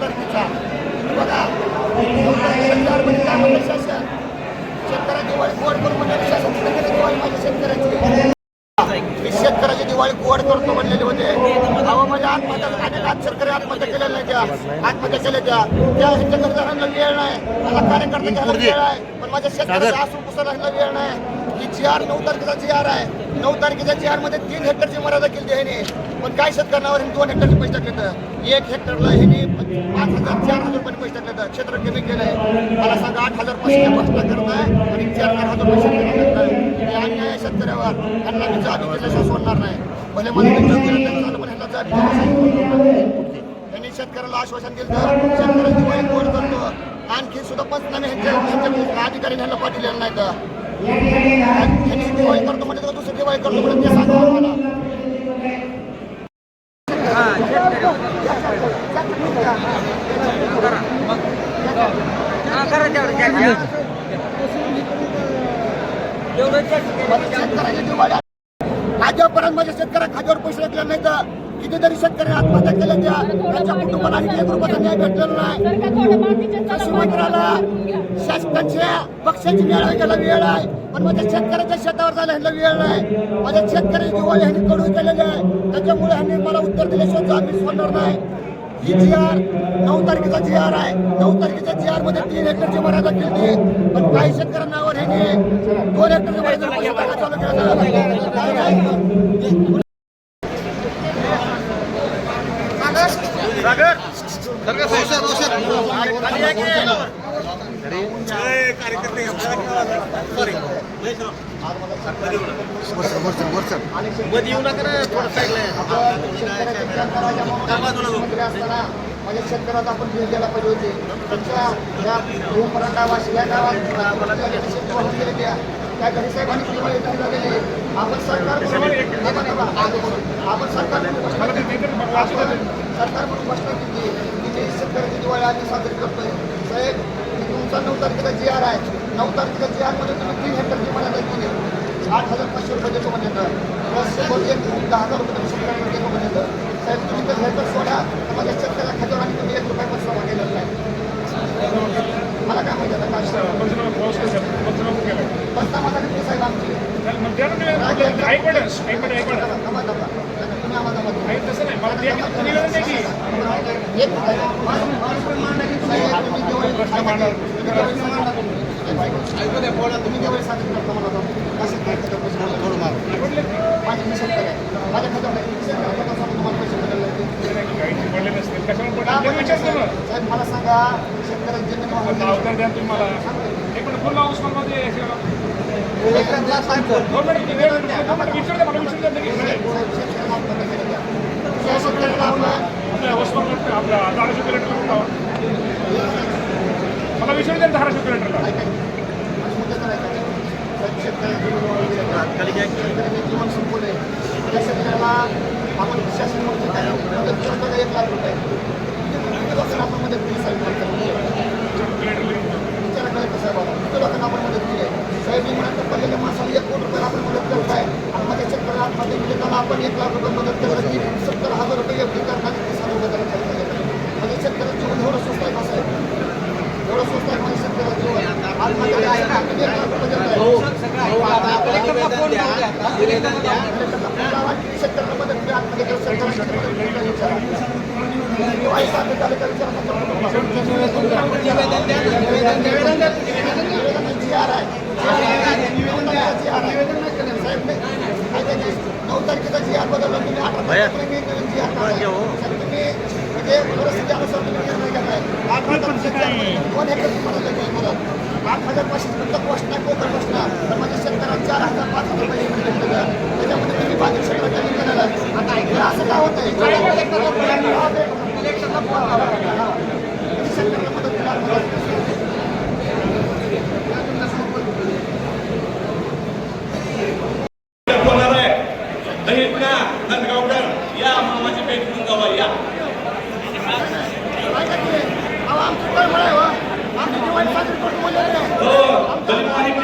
तारखेचा बघा शासन? शेतकऱ्याची दिवाळी गोड करून म्हणजे शासन दिवाळी शेतकऱ्याची. शेतकऱ्याची दिवाळी गोड करतो म्हणलेले होते अहो माझ्या आत्महत्या अनेक आज शेतकरी आत्महत्या केलेल्या त्या. आत्महत्या केल्या त्या. त्या ह्यांच्या गरजांना वेळ नाही मला कार्यकर्ते घ्यायला वेळ आहे पण माझ्या शेतकऱ्याचा आसून पुसायला वेळ नाही. ही जी आर नऊ तारखेचा जी आर आहे नऊ तारखेच्या जी मध्ये तीन हेक्टरची मर्यादा केली ह्याने पण काय शेतकऱ्यांवर दोन हेक्टरचे पैसे टाकले एक हेक्टरला ह्याने पाच हजार चार हजार रुपये पैसे टाकले क्षेत्र कमी केलंय. मला सांगा आठ हजार पैसे बसला आहे आणि चार चार हजार पैसे हे अन्याय शेतकऱ्यावर. त्यांना मी जाबी केल्याशिवाय सोडणार नाही. भले मला झालं पण ह्यांना जाबी त्यांनी शेतकऱ्याला आश्वासन दिलं तर शेतकऱ्याची दिवाळी गोड करतो. आणखी सुद्धा पंचनामे ह्यांच्या ह्यांच्या अधिकारी ह्यांना पाठवलेलं नाही तर? दिवाळी करतो म्हणजे दुसरी दिवाळी करतो म्हणजे ते सांगा आजपर्यंत माझ्या शेतकऱ्या खात्यावर पैसे लागले नाही तर कितीतरी शेतकरी आत्महत्या केल्या त्या. त्यांच्या कुटुंबाला आणखी एक रुपयाचा न्याय भेटलेला नाही. कृषी मंत्र्याला शासनाच्या पक्षाची मेळावी घ्यायला वेळ आहे. पण माझ्या शेतकऱ्याच्या शेतावर जायला ह्यांना वेळ नाही. माझ्या शेतकरी दिवाळी ह्यांनी कडू केलेले आहे त्याच्यामुळे ह्यांनी मला उत्तर दिल्याशिवाय आम्ही सोडणार नाही. ही जी आर नऊ तारखेचा जी आर आहे. नऊ तारखेच्या जी आरमध्ये तीन हेक्टरची मर्यादा केली. पण काही शेतकऱ्यांनावर ह्यांनी दोन हेक्टरची मर्यादा चालू केलं काय नाही. मध्ये येऊ नका ना थोडं असताना माझ्या शेतकऱ्याला आपण भेट द्यायला पाहिजे होती. तुमच्या या भूमराठा वाशी या गावात शेती वाहून गेले त्या घरी साहेबांनी दिवाळी दिली गेली. आपण सरकार आपण सरकार सरकार म्हणून घोषणा केली की शेतकऱ्याची दिवाळी आधी साजरी करतोय. साहेब तुमचा नऊ तारखेचा जी आर आहे नऊ तारखेचा जी आरमध्ये तुम्ही तीन हेक्टरची मर्यादा केली आठ हजार पाचशे रुपये देतो म्हणजे प्लस एक दहा हजार रुपये तुम्ही शेतकऱ्यांना देतो म्हणजे साहेब तुम्ही तर हेक्टर सोडा तर माझ्या शेतकऱ्या खात्यावर आणि तुम्ही एक रुपये पण जमा केलेला नाही मला काय माहिती आता काय माझा किती साहेब आमची तुम्ही आम्हाला मला आता. कसं काय सांगा शेतकऱ्याची जमीन वाहून गेली. शेतकऱ्याला सांगतो. शेतकऱ्याला आत्महत्या केल्या. त्या शेतकऱ्याला आपण मला विचारू द्या धाराशिव कलेक्टरला शेतकऱ्यांनी जीवन संपवलंय त्या शेतकऱ्याला आपण शासन म्हणतो काय मदत करतो का एक लाख रुपये किती लोकांना आपण मदत केली साहेब विचारा कलेक्टर साहेबाला किती लोकांना आपण मदत केली आहे साहेब मी म्हणत पडलेल्या माणसाला एक कोटी रुपये आपण मदत करताय आणि माझ्या शेतकऱ्याला आत्महत्या केली त्याला आपण एक लाख रुपये मदत केलं की सत्तर हजार रुपये एफ डी करताना तीस हजार रुपये त्याला खर्च केला म्हणजे शेतकऱ्याचं जीवन एवढं स्वस्त आहे का साहेब एवढं स्वस्त आहे माझ्या शेतकऱ्याचं जीवन आत्महत्या आहे का? आपण एक लाख रुपये देताय. शेतकऱ्यांना मदत केली, आत्महत्या केली, शेतकऱ्यांना मदत केली का विचारा. दिवाळी साजरी झाली का विचारा फक्त कुटुंबाला. निवेदन जी आर आहे. जी आर आहे. साहेब, मी- ऐका की, नऊ तारखेचा जी आर बदलला तुम्ही अठरा तारखेला नवीन जी आर काढलाय. तुम्ही म्हणजे परिस्थितीनुसार तुम्ही निर्णय घेताय. अठरा तारखेचा जी आर तुम्हाला मला. आठ हजार पाचशे तुमचं पोस्ट नाही पोकर बसला तर माझ्या शेतकऱ्याला चार हजार पाच हजार रुपये. त्याच्यामध्ये. तुम्ही बाकी सगळं कमी करायला आता ऐकलं असं का होतंय? शेतकऱ्याला मदत केला होणार आहे दलित ना धनगावकर या मामाची भेट घेऊन जावा या. आमची कळमळ आहे हो. आमची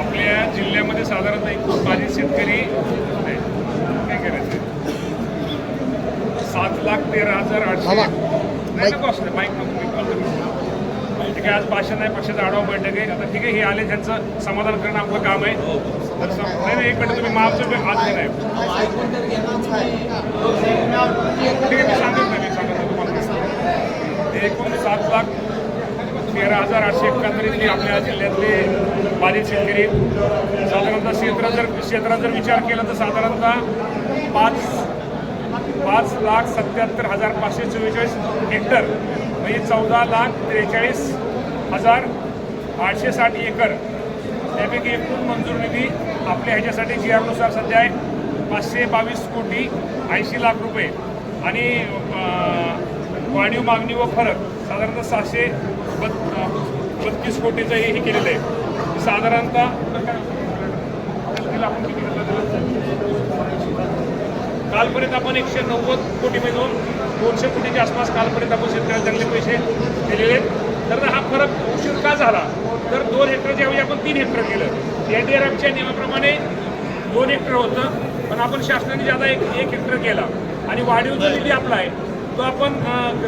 आपल्या जिल्ह्यामध्ये साधारणतः एक बाधित शेतकरी. काय करायचं? सात लाख तेरा हजार आठशे. नाही बाईक नको मी call करतो. ठीक आहे आज भाषण नाही पक्षाचा आढावा बैठक आहे. आता ठीक आहे हे आले त्यांचं समाधान करणं आपलं काम आहे. नाही नाही एक मिनिट तुम्ही माफचं बी आज नाही. ठीक आहे मी सांगत नाही मी सांगत तुम्हाला एकूण सात लाख तेरा हजार आठशे एकाहत्तर इतके आपल्या जिल्ह्यातले बाधित शेतकरी. साधारणतः क्षेत्रात जर क्षेत्रात जर विचार केला तर साधारणतः पाच पाच लाख सत्याहत्तर हजार पाचशे चव्वेचाळीस हेक्टर म्हणजे चौदा लाख त्रेचाळीस हजार आठशे साठ एकर त्यापैकी एकूण मंजूर निधी आपल्या ह्याच्यासाठी जी आरनुसार सध्या आहे. पाचशे बावीस कोटी ऐंशी लाख रुपये. आणि वाढीव मागणी व फरक साधारणतः सहाशे बत बत्तीस कोटीचं हे केलेलं आहे. साधारणतः आपण किती कालपर्यंत आपण एकशे नव्वद कोटी मिळून दोनशे कोटीच्या आसपास कालपर्यंत आपण शेतकऱ्याला चांगले पैसे दिलेले आहेत. तर हा फरक उशीर का झाला? तर दोन हेक्टरच्या ऐवजी आपण तीन हेक्टर केलं एन डी आर एफच्या नियमाप्रमाणे दोन हेक्टर होतं. पण आपण शासनाने ज्यादा एक एक हेक्टर केला आणि वाढीव जो निधी आपला आहे तो आपण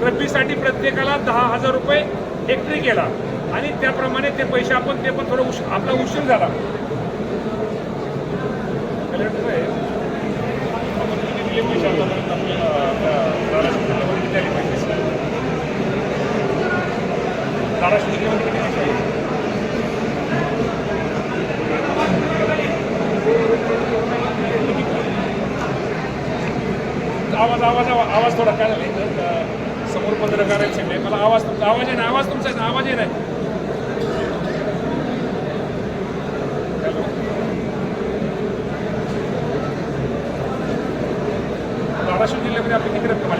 रब्बीसाठी प्रत्येकाला दहा हजार रुपये हेक्टरी केला. आणि त्याप्रमाणे ते पैसे आपण ते पण थोडं उश आपला उशीर झाला. कलेक्टर पैसे आतापर्यंत आपल्याला धाराशिव जिल्ह्यामध्ये किती पैसे धाराशिव किती आवाज आवाज आवाज आवाज थोडा काय झाला समोर पत्रकार आहेत सगळे मला आवाज तुमचा आवाज आहे ना आवाज तुमचा आहे आवाज आहे ना. पाचशे दिले तरी आपली किती रक्कम